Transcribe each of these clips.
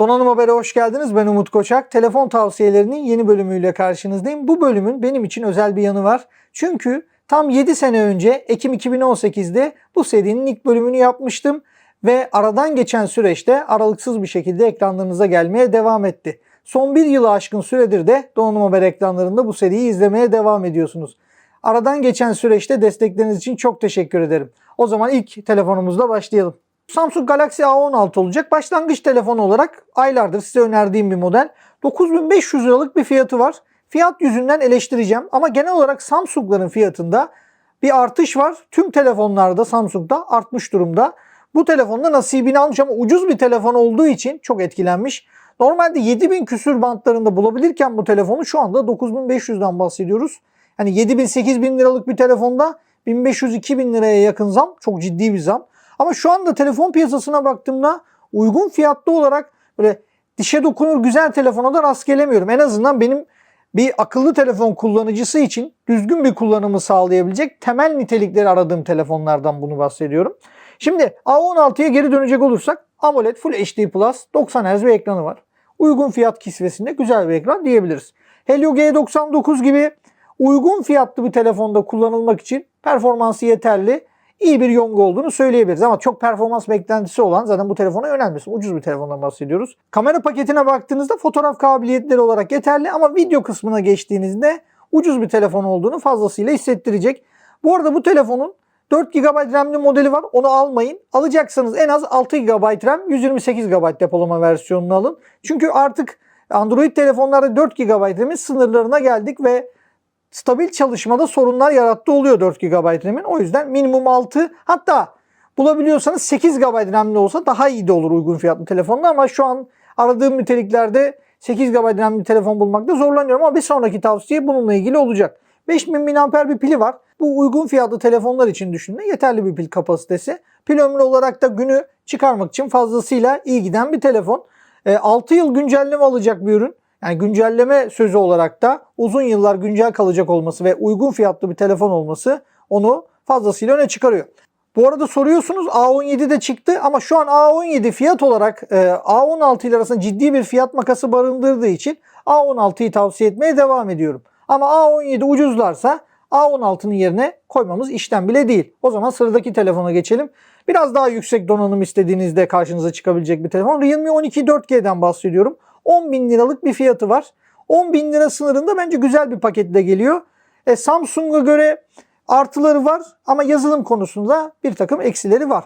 Donanım Haber'e hoş geldiniz. Ben Umut Koçak. Telefon tavsiyelerinin yeni bölümüyle karşınızdayım. Bu bölümün benim için özel bir yanı var. Çünkü tam 7 sene önce Ekim 2018'de bu serinin ilk bölümünü yapmıştım. Ve aradan geçen süreçte aralıksız bir şekilde ekranlarınıza gelmeye devam etti. Son bir yılı aşkın süredir de Donanım Haber ekranlarında bu seriyi izlemeye devam ediyorsunuz. Aradan geçen süreçte destekleriniz için çok teşekkür ederim. O zaman ilk telefonumuzla başlayalım. Samsung Galaxy A16 olacak. Başlangıç telefonu olarak aylardır size önerdiğim bir model. 9500 liralık bir fiyatı var. Fiyat yüzünden eleştireceğim ama genel olarak Samsung'ların fiyatında bir artış var. Tüm telefonlarda Samsung'da artmış durumda. Bu telefonda nasibini almış ama ucuz bir telefon olduğu için çok etkilenmiş. Normalde 7000 küsür bantlarında bulabilirken bu telefonu şu anda 9500'den bahsediyoruz. Yani 7000-8000 liralık bir telefonda 1500-2000 liraya yakın zam çok ciddi bir zam. Ama şu anda telefon piyasasına baktığımda uygun fiyatlı olarak böyle dişe dokunur güzel telefona da rast gelemiyorum. En azından benim bir akıllı telefon kullanıcısı için düzgün bir kullanımı sağlayabilecek temel nitelikleri aradığım telefonlardan bunu bahsediyorum. Şimdi A16'ya geri dönecek olursak AMOLED Full HD Plus 90 Hz bir ekranı var. Uygun fiyat kisvesinde güzel bir ekran diyebiliriz. Helio G99 gibi uygun fiyatlı bir telefonda kullanılmak için performansı yeterli iyi bir yonga olduğunu söyleyebiliriz. Ama çok performans beklentisi olan zaten bu telefona yönelmesin. Ucuz bir telefondan bahsediyoruz. Kamera paketine baktığınızda fotoğraf kabiliyetleri olarak yeterli ama video kısmına geçtiğinizde ucuz bir telefon olduğunu fazlasıyla hissettirecek. Bu arada bu telefonun 4 GB RAM'li modeli var. Onu almayın. Alacaksanız en az 6 GB RAM, 128 GB depolama versiyonunu alın. Çünkü artık Android telefonlarda 4 GB RAM'in sınırlarına geldik ve stabil çalışmada sorunlar yarattığı oluyor 4 GB RAM'in. O yüzden minimum 6 hatta bulabiliyorsanız 8 GB RAM'li olsa daha iyi de olur uygun fiyatlı telefonda ama şu an aradığım niteliklerde 8 GB RAM'li telefon bulmakta zorlanıyorum ama bir sonraki tavsiye bununla ilgili olacak. 5000 mAh bir pili var. Bu uygun fiyatlı telefonlar için düşünün yeterli bir pil kapasitesi. Pil ömrü olarak da günü çıkarmak için fazlasıyla iyi giden bir telefon. 6 yıl güncelleme alacak bir ürün. Yani güncelleme sözü olarak da uzun yıllar güncel kalacak olması ve uygun fiyatlı bir telefon olması onu fazlasıyla öne çıkarıyor. Bu arada soruyorsunuz A17 de çıktı ama şu an A17 fiyat olarak e, A16 ile arasında ciddi bir fiyat makası barındırdığı için A16'yı tavsiye etmeye devam ediyorum. Ama A17 ucuzlarsa A16'nın yerine koymamız işten bile değil. O zaman sıradaki telefona geçelim. Biraz daha yüksek donanım istediğinizde karşınıza çıkabilecek bir telefon. Realme 12 4G'den bahsediyorum. 10 bin liralık bir fiyatı var. 10 bin lira sınırında bence güzel bir paketle geliyor. E, Samsung'a göre artıları var ama yazılım konusunda bir takım eksileri var.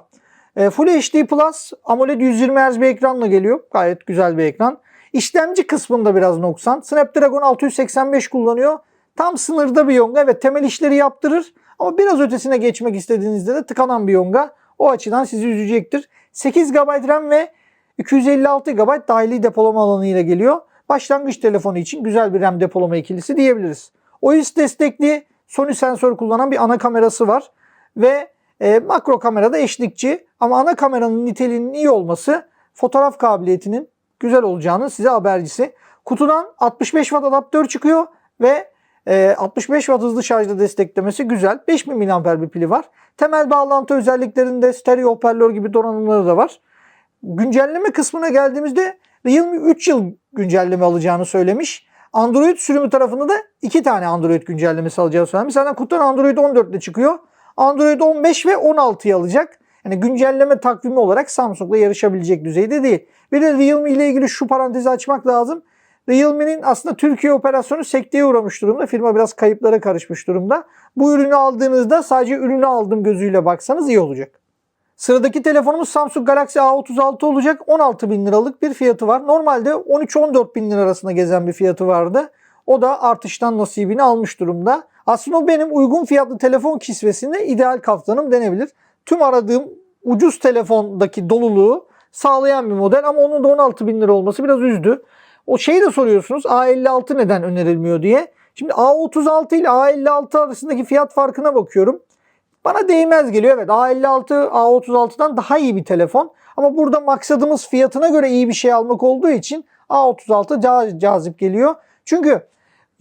E, Full HD Plus AMOLED 120 Hz bir ekranla geliyor. Gayet güzel bir ekran. İşlemci kısmında biraz noksan. Snapdragon 685 kullanıyor. Tam sınırda bir yonga. Evet temel işleri yaptırır. Ama biraz ötesine geçmek istediğinizde de tıkanan bir yonga. O açıdan sizi üzecektir. 8 GB RAM ve 256 GB dahili depolama alanı ile geliyor. Başlangıç telefonu için güzel bir RAM depolama ikilisi diyebiliriz. OIS destekli Sony sensör kullanan bir ana kamerası var. Ve e, makro kamerada eşlikçi ama ana kameranın niteliğinin iyi olması fotoğraf kabiliyetinin güzel olacağını size habercisi. Kutudan 65 Watt adaptör çıkıyor ve e, 65 Watt hızlı şarjda desteklemesi güzel. 5000 mAh bir pili var. Temel bağlantı özelliklerinde stereo hoparlör gibi donanımları da var. Güncelleme kısmına geldiğimizde Realme 3 yıl güncelleme alacağını söylemiş. Android sürümü tarafında da 2 tane Android güncellemesi alacağını söylemiş. Zaten kutudan Android 14 ile çıkıyor. Android 15 ve 16'yı alacak. Yani güncelleme takvimi olarak Samsung'la yarışabilecek düzeyde değil. Bir de Realme ile ilgili şu parantezi açmak lazım. Realme'nin aslında Türkiye operasyonu sekteye uğramış durumda. Firma biraz kayıplara karışmış durumda. Bu ürünü aldığınızda sadece ürünü aldım gözüyle baksanız iyi olacak. Sıradaki telefonumuz Samsung Galaxy A36 olacak. 16 bin liralık bir fiyatı var. Normalde 13-14 bin lira arasında gezen bir fiyatı vardı. O da artıştan nasibini almış durumda. Aslında benim uygun fiyatlı telefon kisvesinde ideal kaftanım denebilir. Tüm aradığım ucuz telefondaki doluluğu sağlayan bir model ama onun da 16 bin lira olması biraz üzdü. O şeyi de soruyorsunuz A56 neden önerilmiyor diye. Şimdi A36 ile A56 arasındaki fiyat farkına bakıyorum. Bana değmez geliyor. Evet A56 A36'dan daha iyi bir telefon. Ama burada maksadımız fiyatına göre iyi bir şey almak olduğu için A36 daha cazip geliyor. Çünkü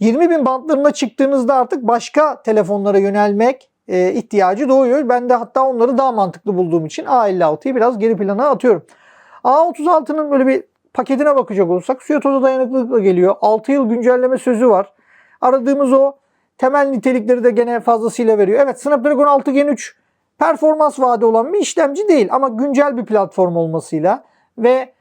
20 bin bantlarına çıktığınızda artık başka telefonlara yönelmek e, ihtiyacı doğuyor. Ben de hatta onları daha mantıklı bulduğum için A56'yı biraz geri plana atıyorum. A36'nın böyle bir paketine bakacak olursak suya toza dayanıklılıkla geliyor. 6 yıl güncelleme sözü var. Aradığımız o temel nitelikleri de gene fazlasıyla veriyor. Evet Snapdragon 6 Gen 3 performans vaadi olan bir işlemci değil ama güncel bir platform olmasıyla ve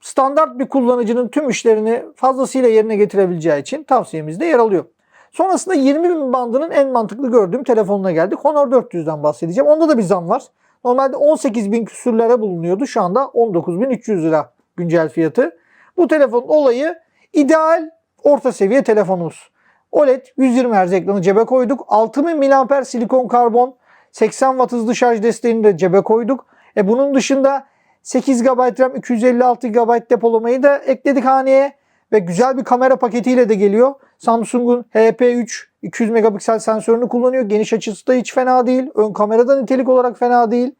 standart bir kullanıcının tüm işlerini fazlasıyla yerine getirebileceği için tavsiyemizde yer alıyor. Sonrasında 20 bin bandının en mantıklı gördüğüm telefonuna geldik. Honor 400'den bahsedeceğim. Onda da bir zam var. Normalde 18 bin küsürlere bulunuyordu. Şu anda 19.300 lira güncel fiyatı. Bu telefonun olayı ideal orta seviye telefonumuz. OLED 120 Hz ekranı cebe koyduk. 6000 mAh silikon karbon 80 Watt hızlı şarj desteğini de cebe koyduk. E bunun dışında 8 GB RAM 256 GB depolamayı da ekledik haneye ve güzel bir kamera paketiyle de geliyor. Samsung'un HP3 200 megapiksel sensörünü kullanıyor. Geniş açısı da hiç fena değil. Ön kamerada nitelik olarak fena değil.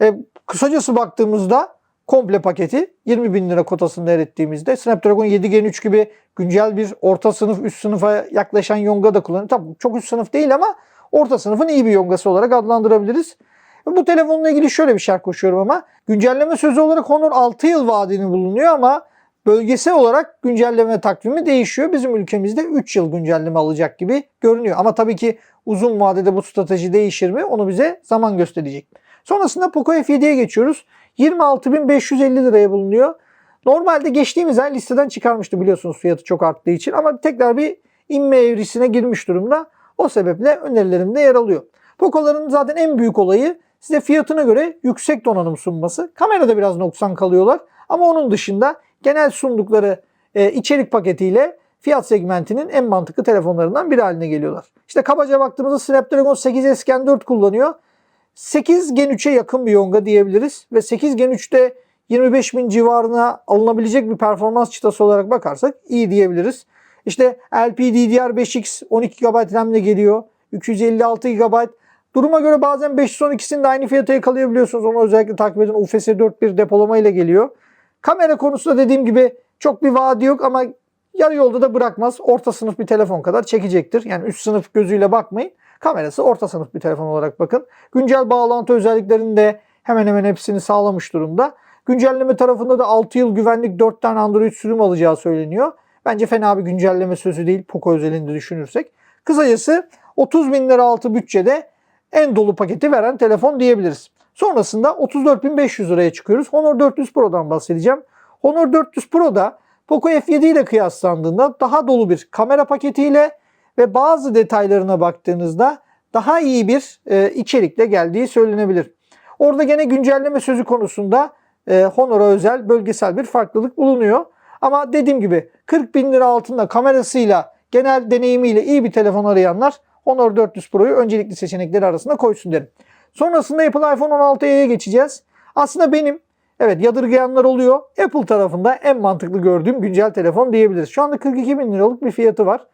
E, kısacası baktığımızda komple paketi 20 bin lira kotasında erittiğimizde Snapdragon 7 Gen 3 gibi güncel bir orta sınıf üst sınıfa yaklaşan yonga da kullanıyor. Tabii çok üst sınıf değil ama orta sınıfın iyi bir yongası olarak adlandırabiliriz. Bu telefonla ilgili şöyle bir şark koşuyorum ama güncelleme sözü olarak Honor 6 yıl vaadini bulunuyor ama bölgesel olarak güncelleme takvimi değişiyor. Bizim ülkemizde 3 yıl güncelleme alacak gibi görünüyor. Ama tabii ki uzun vadede bu strateji değişir mi onu bize zaman gösterecek. Sonrasında Poco F7'ye geçiyoruz. 26.550 liraya bulunuyor. Normalde geçtiğimiz ay listeden çıkarmıştı biliyorsunuz fiyatı çok arttığı için ama tekrar bir inme evrisine girmiş durumda. O sebeple önerilerimde yer alıyor. Poco'ların zaten en büyük olayı size fiyatına göre yüksek donanım sunması. Kamerada biraz noksan kalıyorlar ama onun dışında genel sundukları e, içerik paketiyle fiyat segmentinin en mantıklı telefonlarından biri haline geliyorlar. İşte kabaca baktığımızda Snapdragon 8 Gen 4 kullanıyor. 8 Gen 3'e yakın bir yonga diyebiliriz ve 8 Gen 3'te 25 bin civarına alınabilecek bir performans çıtası olarak bakarsak iyi diyebiliriz. İşte LPDDR5X 12 GB RAM ile geliyor. 256 GB. Duruma göre bazen 512'sini de aynı fiyata yakalayabiliyorsunuz. Onu özellikle takip edin. UFS 4.1 depolama ile geliyor. Kamera konusunda dediğim gibi çok bir vaadi yok ama yarı yolda da bırakmaz. Orta sınıf bir telefon kadar çekecektir. Yani üst sınıf gözüyle bakmayın. Kamerası orta sınıf bir telefon olarak bakın. Güncel bağlantı özelliklerini de hemen hemen hepsini sağlamış durumda. Güncelleme tarafında da 6 yıl güvenlik 4 tane Android sürüm alacağı söyleniyor. Bence fena bir güncelleme sözü değil Poco özelinde düşünürsek. Kısacası 30 bin lira altı bütçede en dolu paketi veren telefon diyebiliriz. Sonrasında 34.500 liraya çıkıyoruz. Honor 400 Pro'dan bahsedeceğim. Honor 400 Pro'da Poco F7 ile kıyaslandığında daha dolu bir kamera paketiyle ve bazı detaylarına baktığınızda daha iyi bir e, içerikle geldiği söylenebilir. Orada gene güncelleme sözü konusunda e, Honor'a özel bölgesel bir farklılık bulunuyor. Ama dediğim gibi 40 bin lira altında kamerasıyla genel deneyimiyle iyi bir telefon arayanlar Honor 400 Pro'yu öncelikli seçenekleri arasında koysun derim. Sonrasında Apple iPhone 16'ya geçeceğiz. Aslında benim evet yadırgayanlar oluyor. Apple tarafında en mantıklı gördüğüm güncel telefon diyebiliriz. Şu anda 42 bin liralık bir fiyatı var.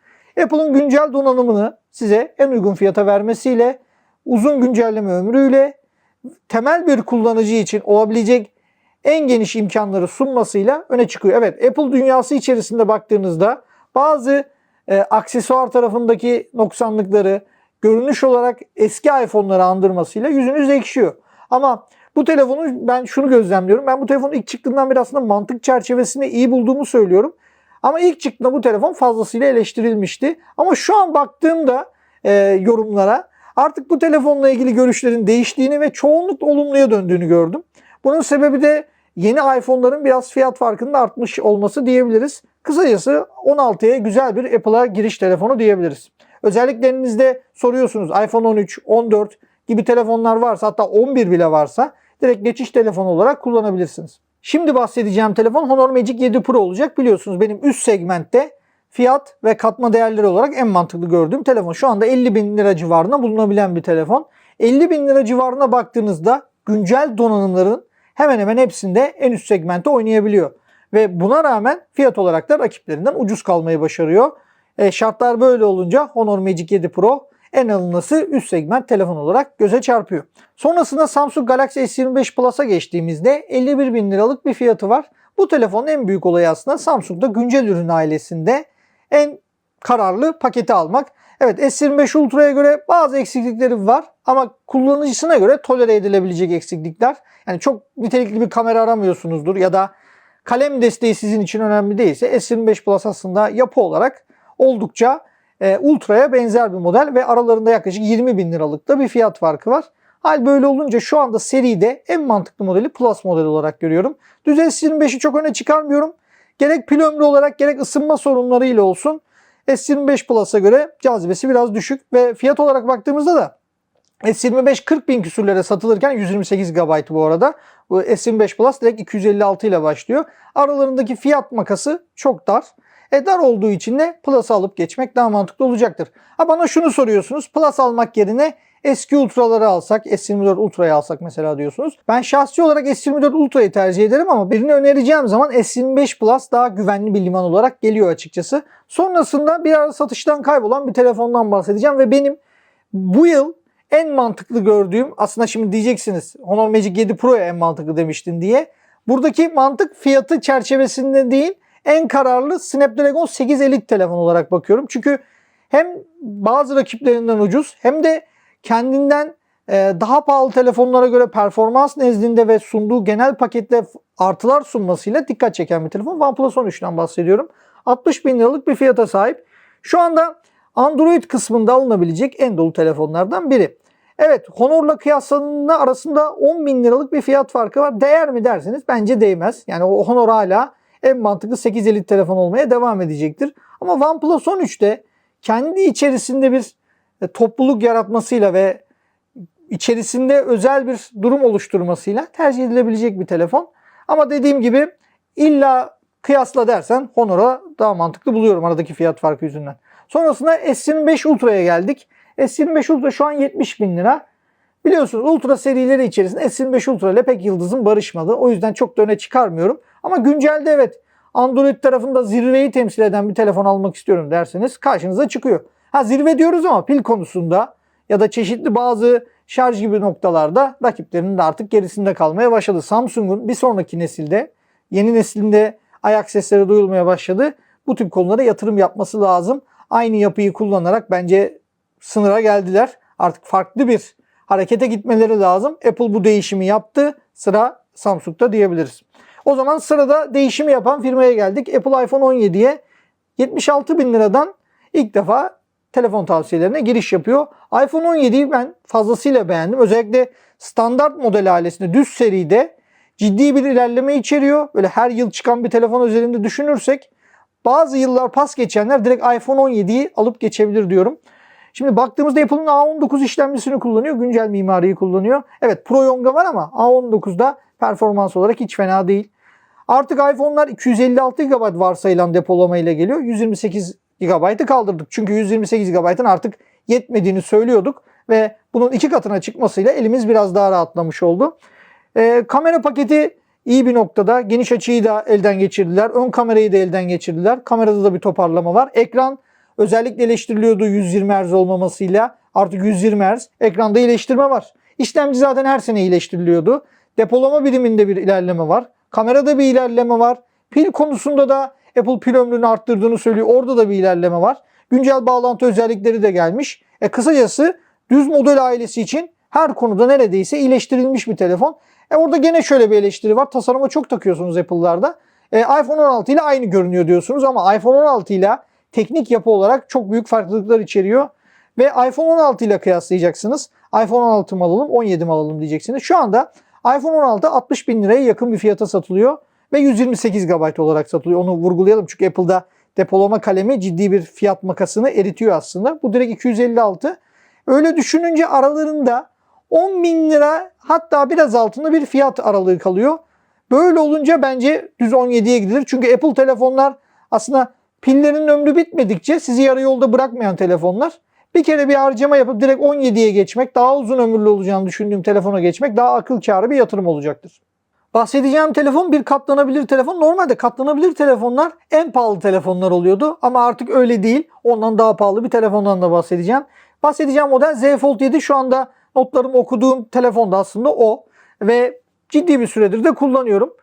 Apple'ın güncel donanımını size en uygun fiyata vermesiyle, uzun güncelleme ömrüyle, temel bir kullanıcı için olabilecek en geniş imkanları sunmasıyla öne çıkıyor. Evet Apple dünyası içerisinde baktığınızda bazı e, aksesuar tarafındaki noksanlıkları görünüş olarak eski iPhone'ları andırmasıyla yüzünüz ekşiyor. Ama bu telefonu ben şunu gözlemliyorum. Ben bu telefonu ilk çıktığından beri aslında mantık çerçevesinde iyi bulduğumu söylüyorum. Ama ilk çıktığında bu telefon fazlasıyla eleştirilmişti. Ama şu an baktığımda e, yorumlara artık bu telefonla ilgili görüşlerin değiştiğini ve çoğunlukla olumluya döndüğünü gördüm. Bunun sebebi de yeni iPhone'ların biraz fiyat farkının artmış olması diyebiliriz. Kısacası 16'ya güzel bir Apple'a giriş telefonu diyebiliriz. Özelliklerinizde soruyorsunuz iPhone 13, 14 gibi telefonlar varsa hatta 11 bile varsa direkt geçiş telefonu olarak kullanabilirsiniz. Şimdi bahsedeceğim telefon Honor Magic 7 Pro olacak. Biliyorsunuz benim üst segmentte fiyat ve katma değerleri olarak en mantıklı gördüğüm telefon. Şu anda 50 bin lira civarında bulunabilen bir telefon. 50 bin lira civarına baktığınızda güncel donanımların hemen hemen hepsinde en üst segmentte oynayabiliyor. Ve buna rağmen fiyat olarak da rakiplerinden ucuz kalmayı başarıyor. E, şartlar böyle olunca Honor Magic 7 Pro en alınması üst segment telefon olarak göze çarpıyor. Sonrasında Samsung Galaxy S25 Plus'a geçtiğimizde 51 bin liralık bir fiyatı var. Bu telefonun en büyük olayı aslında Samsung'da güncel ürün ailesinde en kararlı paketi almak. Evet S25 Ultra'ya göre bazı eksiklikleri var ama kullanıcısına göre tolere edilebilecek eksiklikler. Yani çok nitelikli bir kamera aramıyorsunuzdur ya da kalem desteği sizin için önemli değilse S25 Plus aslında yapı olarak oldukça e, Ultra'ya benzer bir model ve aralarında yaklaşık 20 bin liralık da bir fiyat farkı var. Hal böyle olunca şu anda seride en mantıklı modeli Plus model olarak görüyorum. Düz S25'i çok öne çıkarmıyorum. Gerek pil ömrü olarak gerek ısınma sorunlarıyla olsun S25 Plus'a göre cazibesi biraz düşük ve fiyat olarak baktığımızda da S25 40 bin küsürlere satılırken 128 GB bu arada. Bu S25 Plus direkt 256 ile başlıyor. Aralarındaki fiyat makası çok dar. E dar olduğu için de Plus'ı alıp geçmek daha mantıklı olacaktır. Ha bana şunu soruyorsunuz. Plus almak yerine eski Ultra'ları alsak, S24 Ultra'yı alsak mesela diyorsunuz. Ben şahsi olarak S24 Ultra'yı tercih ederim ama birini önereceğim zaman S25 Plus daha güvenli bir liman olarak geliyor açıkçası. Sonrasında bir ara satıştan kaybolan bir telefondan bahsedeceğim ve benim bu yıl en mantıklı gördüğüm aslında şimdi diyeceksiniz Honor Magic 7 Pro'ya en mantıklı demiştin diye. Buradaki mantık fiyatı çerçevesinde değil en kararlı Snapdragon 8 Elite telefon olarak bakıyorum. Çünkü hem bazı rakiplerinden ucuz hem de kendinden e, daha pahalı telefonlara göre performans nezdinde ve sunduğu genel pakette artılar sunmasıyla dikkat çeken bir telefon. OnePlus 13'ten bahsediyorum. 60 bin liralık bir fiyata sahip. Şu anda Android kısmında alınabilecek en dolu telefonlardan biri. Evet Honor'la kıyaslandığında arasında 10 bin liralık bir fiyat farkı var. Değer mi derseniz bence değmez. Yani o Honor hala en mantıklı 8 elit telefon olmaya devam edecektir. Ama OnePlus 13'te kendi içerisinde bir e, topluluk yaratmasıyla ve içerisinde özel bir durum oluşturmasıyla tercih edilebilecek bir telefon. Ama dediğim gibi illa kıyasla dersen Honor'a daha mantıklı buluyorum aradaki fiyat farkı yüzünden. Sonrasında S25 Ultra'ya geldik. S25 Ultra şu an 70 bin lira. Biliyorsunuz Ultra serileri içerisinde S25 Ultra ile pek yıldızım barışmadı. O yüzden çok da öne çıkarmıyorum. Ama güncelde evet Android tarafında zirveyi temsil eden bir telefon almak istiyorum derseniz karşınıza çıkıyor. Ha zirve diyoruz ama pil konusunda ya da çeşitli bazı şarj gibi noktalarda rakiplerinin de artık gerisinde kalmaya başladı. Samsung'un bir sonraki nesilde yeni neslinde ayak sesleri duyulmaya başladı. Bu tip konulara yatırım yapması lazım. Aynı yapıyı kullanarak bence sınıra geldiler. Artık farklı bir harekete gitmeleri lazım. Apple bu değişimi yaptı. Sıra Samsung'da diyebiliriz. O zaman sırada değişimi yapan firmaya geldik. Apple iPhone 17'ye 76 bin liradan ilk defa telefon tavsiyelerine giriş yapıyor. iPhone 17'yi ben fazlasıyla beğendim. Özellikle standart model ailesinde düz seride ciddi bir ilerleme içeriyor. Böyle her yıl çıkan bir telefon üzerinde düşünürsek bazı yıllar pas geçenler direkt iPhone 17'yi alıp geçebilir diyorum. Şimdi baktığımızda Apple'ın A19 işlemcisini kullanıyor. Güncel mimariyi kullanıyor. Evet Pro Yonga var ama A19'da performans olarak hiç fena değil. Artık iPhone'lar 256 GB varsayılan depolama ile geliyor. 128 GB'ı kaldırdık. Çünkü 128 GB'ın artık yetmediğini söylüyorduk ve bunun iki katına çıkmasıyla elimiz biraz daha rahatlamış oldu. Ee, kamera paketi iyi bir noktada. Geniş açıyı da elden geçirdiler. Ön kamerayı da elden geçirdiler. Kamerada da bir toparlama var. Ekran özellikle eleştiriliyordu 120 Hz olmamasıyla. Artık 120 Hz. Ekranda iyileştirme var. İşlemci zaten her sene iyileştiriliyordu. Depolama biriminde bir ilerleme var. Kamerada bir ilerleme var. Pil konusunda da Apple pil ömrünü arttırdığını söylüyor. Orada da bir ilerleme var. Güncel bağlantı özellikleri de gelmiş. E kısacası düz model ailesi için her konuda neredeyse iyileştirilmiş bir telefon. E orada gene şöyle bir eleştiri var. Tasarıma çok takıyorsunuz Apple'larda. E, iPhone 16 ile aynı görünüyor diyorsunuz ama iPhone 16 ile teknik yapı olarak çok büyük farklılıklar içeriyor. Ve iPhone 16 ile kıyaslayacaksınız. iPhone 16 mı alalım 17 mi alalım diyeceksiniz. Şu anda iPhone 16 60 bin liraya yakın bir fiyata satılıyor ve 128 GB olarak satılıyor. Onu vurgulayalım çünkü Apple'da depolama kalemi ciddi bir fiyat makasını eritiyor aslında. Bu direkt 256. Öyle düşününce aralarında 10 bin lira hatta biraz altında bir fiyat aralığı kalıyor. Böyle olunca bence düz 17'ye gidilir. Çünkü Apple telefonlar aslında pillerinin ömrü bitmedikçe sizi yarı yolda bırakmayan telefonlar. Bir kere bir harcama yapıp direkt 17'ye geçmek, daha uzun ömürlü olacağını düşündüğüm telefona geçmek daha akıl kârı bir yatırım olacaktır. Bahsedeceğim telefon bir katlanabilir telefon. Normalde katlanabilir telefonlar en pahalı telefonlar oluyordu ama artık öyle değil. Ondan daha pahalı bir telefondan da bahsedeceğim. Bahsedeceğim model Z Fold 7 şu anda notlarımı okuduğum telefon da aslında o ve ciddi bir süredir de kullanıyorum.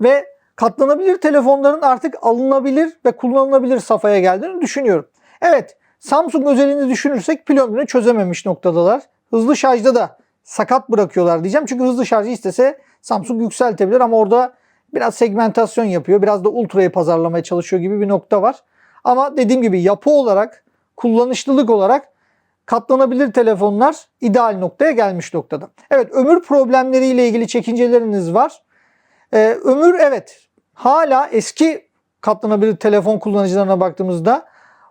Ve katlanabilir telefonların artık alınabilir ve kullanılabilir safhaya geldiğini düşünüyorum. Evet Samsung özelini düşünürsek pil ömrünü çözememiş noktadalar. Hızlı şarjda da sakat bırakıyorlar diyeceğim. Çünkü hızlı şarjı istese Samsung yükseltebilir ama orada biraz segmentasyon yapıyor. Biraz da ultrayı pazarlamaya çalışıyor gibi bir nokta var. Ama dediğim gibi yapı olarak, kullanışlılık olarak katlanabilir telefonlar ideal noktaya gelmiş noktada. Evet ömür problemleriyle ilgili çekinceleriniz var. Ee, ömür evet hala eski katlanabilir telefon kullanıcılarına baktığımızda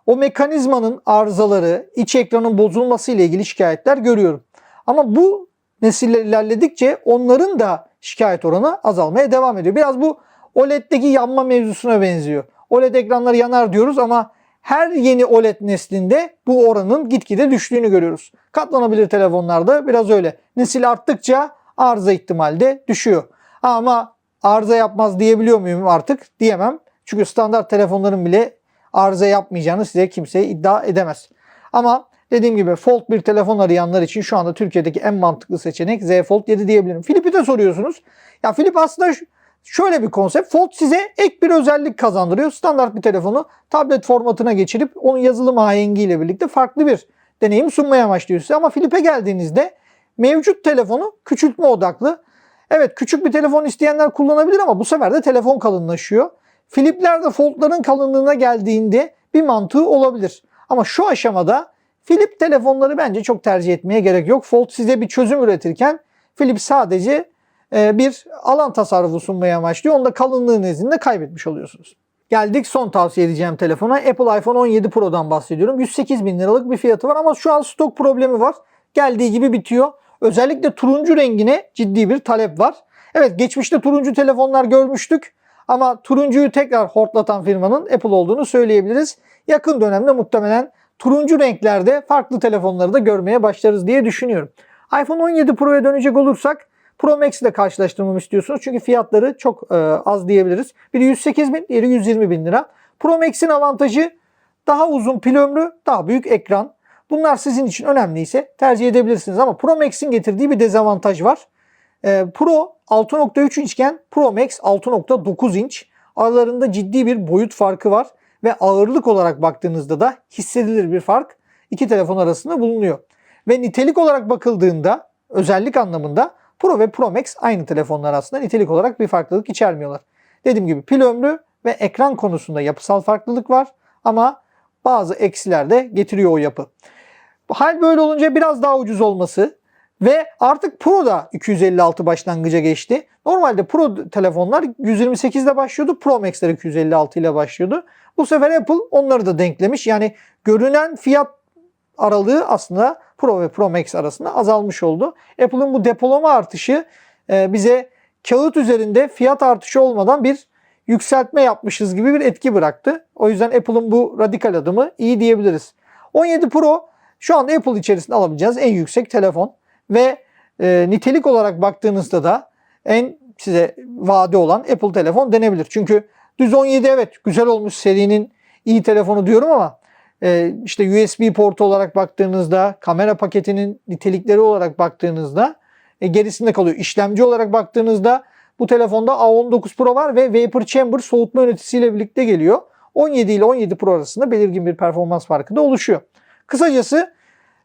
o mekanizmanın arızaları, iç ekranın bozulması ile ilgili şikayetler görüyorum. Ama bu nesiller ilerledikçe onların da şikayet oranı azalmaya devam ediyor. Biraz bu OLED'deki yanma mevzusuna benziyor. OLED ekranları yanar diyoruz ama her yeni OLED neslinde bu oranın gitgide düştüğünü görüyoruz. Katlanabilir telefonlarda biraz öyle. Nesil arttıkça arıza ihtimali de düşüyor. Ama arıza yapmaz diyebiliyor muyum artık? Diyemem. Çünkü standart telefonların bile arıza yapmayacağını size kimse iddia edemez. Ama dediğim gibi Fold bir telefon arayanlar için şu anda Türkiye'deki en mantıklı seçenek Z Fold 7 diyebilirim. Flip'i de soruyorsunuz. Ya Flip aslında şöyle bir konsept. Fold size ek bir özellik kazandırıyor. Standart bir telefonu tablet formatına geçirip onun yazılım ahengiyle birlikte farklı bir deneyim sunmaya amaçlıyor size. Ama Flip'e geldiğinizde mevcut telefonu küçültme odaklı. Evet küçük bir telefon isteyenler kullanabilir ama bu sefer de telefon kalınlaşıyor. Flip'lerde Fold'ların kalınlığına geldiğinde bir mantığı olabilir. Ama şu aşamada Flip telefonları bence çok tercih etmeye gerek yok. Fold size bir çözüm üretirken Flip sadece e, bir alan tasarrufu sunmaya amaçlıyor. Onu da kalınlığı nezdinde kaybetmiş oluyorsunuz. Geldik son tavsiye edeceğim telefona. Apple iPhone 17 Pro'dan bahsediyorum. 108 bin liralık bir fiyatı var ama şu an stok problemi var. Geldiği gibi bitiyor. Özellikle turuncu rengine ciddi bir talep var. Evet geçmişte turuncu telefonlar görmüştük. Ama turuncuyu tekrar hortlatan firmanın Apple olduğunu söyleyebiliriz. Yakın dönemde muhtemelen turuncu renklerde farklı telefonları da görmeye başlarız diye düşünüyorum. iPhone 17 Pro'ya dönecek olursak Pro Max ile karşılaştırmamı istiyorsunuz. Çünkü fiyatları çok e, az diyebiliriz. Biri 108 bin, diğeri 120 bin lira. Pro Max'in avantajı daha uzun pil ömrü, daha büyük ekran. Bunlar sizin için önemliyse tercih edebilirsiniz. Ama Pro Max'in getirdiği bir dezavantaj var. E, Pro 6.3 inçken Pro Max 6.9 inç. Aralarında ciddi bir boyut farkı var ve ağırlık olarak baktığınızda da hissedilir bir fark iki telefon arasında bulunuyor. Ve nitelik olarak bakıldığında özellik anlamında Pro ve Pro Max aynı telefonlar aslında nitelik olarak bir farklılık içermiyorlar. Dediğim gibi pil ömrü ve ekran konusunda yapısal farklılık var ama bazı eksiler de getiriyor o yapı. Hal böyle olunca biraz daha ucuz olması ve artık Pro da 256 başlangıca geçti. Normalde Pro telefonlar 128 ile başlıyordu. Pro Max'ler 256 ile başlıyordu. Bu sefer Apple onları da denklemiş. Yani görünen fiyat aralığı aslında Pro ve Pro Max arasında azalmış oldu. Apple'ın bu depolama artışı e, bize kağıt üzerinde fiyat artışı olmadan bir yükseltme yapmışız gibi bir etki bıraktı. O yüzden Apple'ın bu radikal adımı iyi diyebiliriz. 17 Pro şu anda Apple içerisinde alabileceğiniz en yüksek telefon ve e, nitelik olarak baktığınızda da en size vade olan Apple telefon denebilir. Çünkü düz 17 evet güzel olmuş serinin iyi telefonu diyorum ama e, işte USB portu olarak baktığınızda kamera paketinin nitelikleri olarak baktığınızda e, gerisinde kalıyor. İşlemci olarak baktığınızda bu telefonda A19 Pro var ve Vapor Chamber soğutma yöneticisiyle birlikte geliyor. 17 ile 17 Pro arasında belirgin bir performans farkı da oluşuyor. Kısacası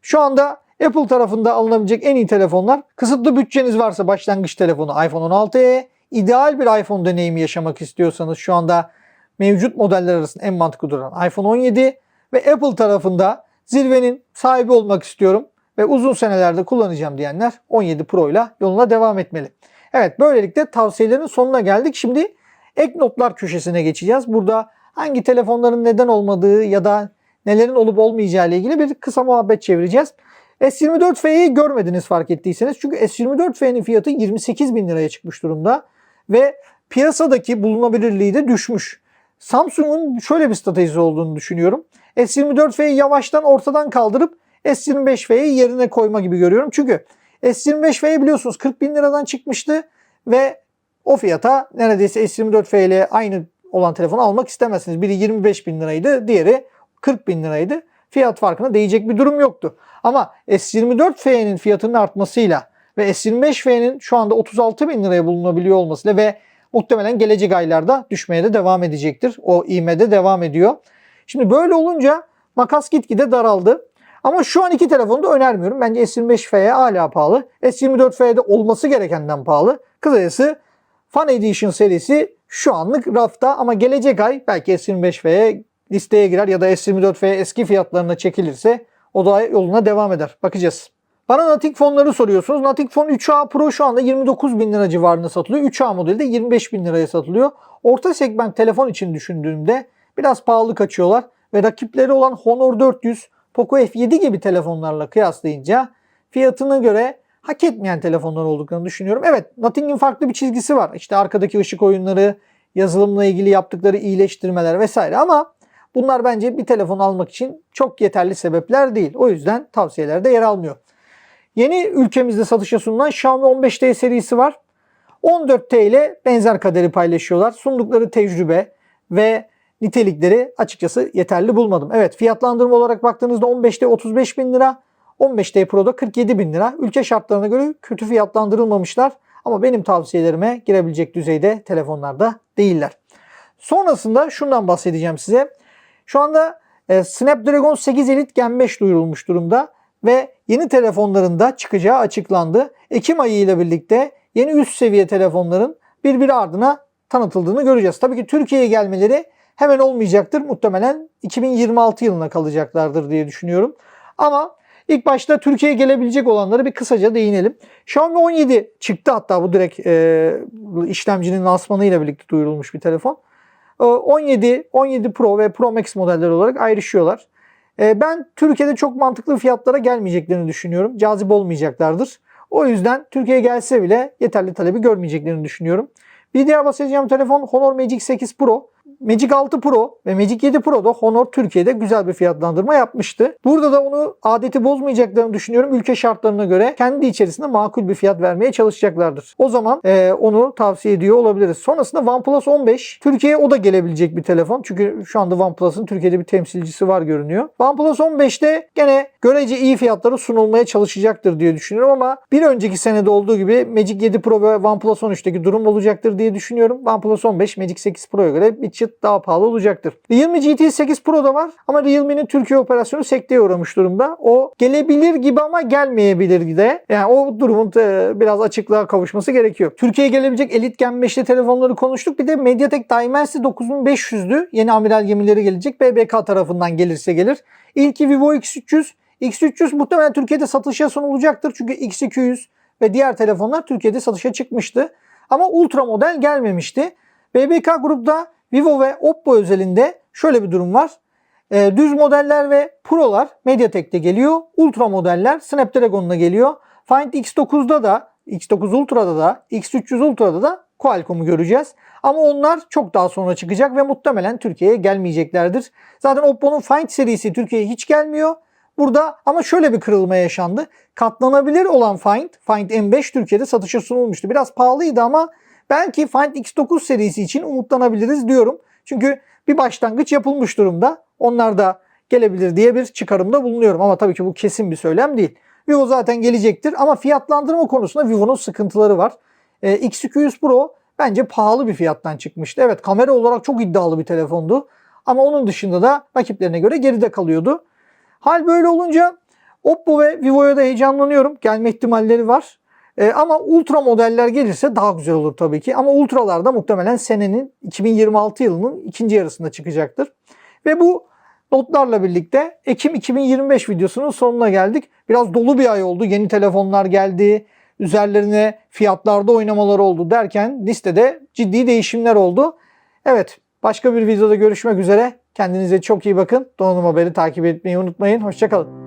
şu anda Apple tarafında alınabilecek en iyi telefonlar kısıtlı bütçeniz varsa başlangıç telefonu iPhone 16e, ideal bir iPhone deneyimi yaşamak istiyorsanız şu anda mevcut modeller arasında en mantıklı duran iPhone 17 ve Apple tarafında zirvenin sahibi olmak istiyorum ve uzun senelerde kullanacağım diyenler 17 Pro ile yoluna devam etmeli. Evet böylelikle tavsiyelerin sonuna geldik. Şimdi ek notlar köşesine geçeceğiz. Burada hangi telefonların neden olmadığı ya da nelerin olup olmayacağı ile ilgili bir kısa muhabbet çevireceğiz. S24F'yi görmediniz fark ettiyseniz. Çünkü S24F'nin fiyatı 28 bin liraya çıkmış durumda. Ve piyasadaki bulunabilirliği de düşmüş. Samsung'un şöyle bir stratejisi olduğunu düşünüyorum. S24F'yi yavaştan ortadan kaldırıp S25F'yi yerine koyma gibi görüyorum. Çünkü S25F'yi biliyorsunuz 40 bin liradan çıkmıştı ve o fiyata neredeyse S24F ile aynı olan telefonu almak istemezsiniz. Biri 25 bin liraydı, diğeri 40 bin liraydı. Fiyat farkına değecek bir durum yoktu. Ama S24F'nin fiyatının artmasıyla ve S25F'nin şu anda 36 bin liraya bulunabiliyor olmasıyla ve muhtemelen gelecek aylarda düşmeye de devam edecektir. O ivmede devam ediyor. Şimdi böyle olunca makas gitgide daraldı. Ama şu an iki telefonu da önermiyorum. Bence S25F'ye hala pahalı. S24F'de olması gerekenden pahalı. Kısacası Fan Edition serisi şu anlık rafta ama gelecek ay belki S25F'ye listeye girer ya da S24F eski fiyatlarına çekilirse o da yoluna devam eder. Bakacağız. Bana Nating fonları soruyorsunuz. Nating Phone 3A Pro şu anda 29 bin lira civarında satılıyor. 3A modeli de 25 bin liraya satılıyor. Orta segment telefon için düşündüğümde biraz pahalı kaçıyorlar. Ve rakipleri olan Honor 400, Poco F7 gibi telefonlarla kıyaslayınca fiyatına göre hak etmeyen telefonlar olduklarını düşünüyorum. Evet Nothing'in farklı bir çizgisi var. İşte arkadaki ışık oyunları, yazılımla ilgili yaptıkları iyileştirmeler vesaire ama bunlar bence bir telefon almak için çok yeterli sebepler değil. O yüzden tavsiyelerde yer almıyor. Yeni ülkemizde satışa sunulan Xiaomi 15T serisi var. 14T ile benzer kaderi paylaşıyorlar. Sundukları tecrübe ve nitelikleri açıkçası yeterli bulmadım. Evet fiyatlandırma olarak baktığınızda 15T 35 bin lira, 15T Pro'da 47 bin lira. Ülke şartlarına göre kötü fiyatlandırılmamışlar ama benim tavsiyelerime girebilecek düzeyde telefonlarda değiller. Sonrasında şundan bahsedeceğim size. Şu anda e, Snapdragon 8 Elite Gen 5 duyurulmuş durumda ve yeni telefonlarında çıkacağı açıklandı. Ekim ayı ile birlikte yeni üst seviye telefonların birbiri ardına tanıtıldığını göreceğiz. Tabii ki Türkiye'ye gelmeleri hemen olmayacaktır. Muhtemelen 2026 yılına kalacaklardır diye düşünüyorum. Ama ilk başta Türkiye'ye gelebilecek olanları bir kısaca değinelim. Xiaomi 17 çıktı hatta bu direkt e, işlemcinin lansmanıyla birlikte duyurulmuş bir telefon. E, 17, 17 Pro ve Pro Max modeller olarak ayrışıyorlar. E, ben Türkiye'de çok mantıklı fiyatlara gelmeyeceklerini düşünüyorum. Cazip olmayacaklardır. O yüzden Türkiye'ye gelse bile yeterli talebi görmeyeceklerini düşünüyorum. Bir diğer bahsedeceğim telefon Honor Magic 8 Pro. Magic 6 Pro ve Magic 7 Pro'da Honor Türkiye'de güzel bir fiyatlandırma yapmıştı. Burada da onu adeti bozmayacaklarını düşünüyorum. Ülke şartlarına göre kendi içerisinde makul bir fiyat vermeye çalışacaklardır. O zaman e, onu tavsiye ediyor olabiliriz. Sonrasında OnePlus 15. Türkiye'ye o da gelebilecek bir telefon. Çünkü şu anda OnePlus'ın Türkiye'de bir temsilcisi var görünüyor. OnePlus 15'te gene görece iyi fiyatları sunulmaya çalışacaktır diye düşünüyorum ama bir önceki senede olduğu gibi Magic 7 Pro ve OnePlus 13'teki durum olacaktır diye düşünüyorum. OnePlus 15 Magic 8 Pro'ya göre bir çıt daha pahalı olacaktır. Realme GT 8 Pro da var ama Realme'nin Türkiye operasyonu sekteye uğramış durumda. O gelebilir gibi ama gelmeyebilir de. Yani o durumun e, biraz açıklığa kavuşması gerekiyor. Türkiye'ye gelebilecek Elite Gen 5'li telefonları konuştuk. Bir de MediaTek Dimensity 9500'lü yeni amiral gemileri gelecek. BBK tarafından gelirse gelir. İlki Vivo X300. X300 muhtemelen Türkiye'de satışa sunulacaktır. Çünkü X200 ve diğer telefonlar Türkiye'de satışa çıkmıştı. Ama ultra model gelmemişti. BBK grupta Vivo ve Oppo özelinde şöyle bir durum var. E, düz modeller ve Pro'lar MediaTek'te geliyor. Ultra modeller Snapdragon'la geliyor. Find X9'da da, X9 Ultra'da da, X300 Ultra'da da Qualcomm'u göreceğiz. Ama onlar çok daha sonra çıkacak ve muhtemelen Türkiye'ye gelmeyeceklerdir. Zaten Oppo'nun Find serisi Türkiye'ye hiç gelmiyor. Burada ama şöyle bir kırılma yaşandı. Katlanabilir olan Find, Find M5 Türkiye'de satışa sunulmuştu. Biraz pahalıydı ama belki Find X9 serisi için umutlanabiliriz diyorum. Çünkü bir başlangıç yapılmış durumda. Onlar da gelebilir diye bir çıkarımda bulunuyorum. Ama tabii ki bu kesin bir söylem değil. Vivo zaten gelecektir ama fiyatlandırma konusunda Vivo'nun sıkıntıları var. Ee, X200 Pro bence pahalı bir fiyattan çıkmıştı. Evet kamera olarak çok iddialı bir telefondu. Ama onun dışında da rakiplerine göre geride kalıyordu. Hal böyle olunca Oppo ve Vivo'ya da heyecanlanıyorum. Gelme ihtimalleri var. E, ama ultra modeller gelirse daha güzel olur tabii ki. Ama ultralar da muhtemelen senenin 2026 yılının ikinci yarısında çıkacaktır. Ve bu notlarla birlikte Ekim 2025 videosunun sonuna geldik. Biraz dolu bir ay oldu. Yeni telefonlar geldi. Üzerlerine fiyatlarda oynamalar oldu derken listede ciddi değişimler oldu. Evet başka bir videoda görüşmek üzere. Kendinize çok iyi bakın. Donanım Haberi takip etmeyi unutmayın. Hoşçakalın.